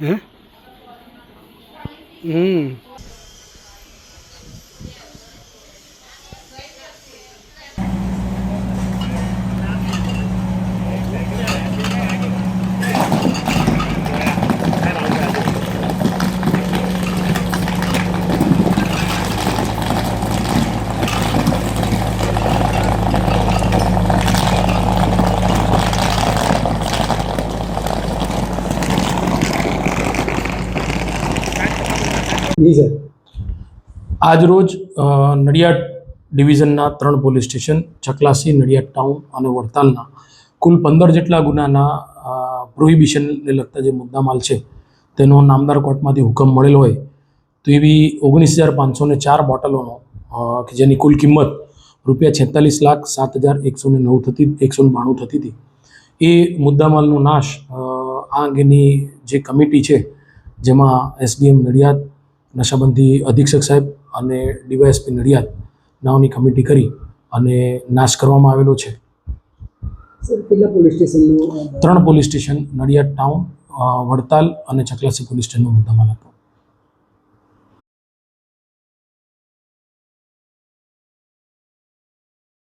嗯？嗯。જી sir આજરોજ નડિયાદ ડિવિઝનના ત્રણ police station, Chaklasi, Nadiad town અને વડતાલના કુલ પંદર જેટલા ગુનાના પ્રોહિબિશનને લગતા જે મુદ્દામાલ છે, તેનો નામદાર કોર્ટમાંથી હુકમ મળેલો હોય, તો એવી ઓગણીસ હજાર પાંચસો ને ચાર બોટલોનો કે જેની કુલ કિંમત રૂપિયા છેતાલીસ લાખ સાત હજાર એકસો ને નવ થતી, એકસો ને બાણું થતી હતી. એ મુદ્દામાલનો નાશ આ અંગેની જે કમિટી છે, જેમાં એસડીએમ નડિયાદ નશાબંધી અધિક્ષક સાહેબ અને ડીવાયએસપી નડિયાદ નાઓની કમિટી કરી અને નાશ કરવામાં આવેલો છે. ત્રણ police station Nadiad town Vadtal અને ચકલાસી પોલીસ સ્ટેશનનો મુદ્દામાલ હતો.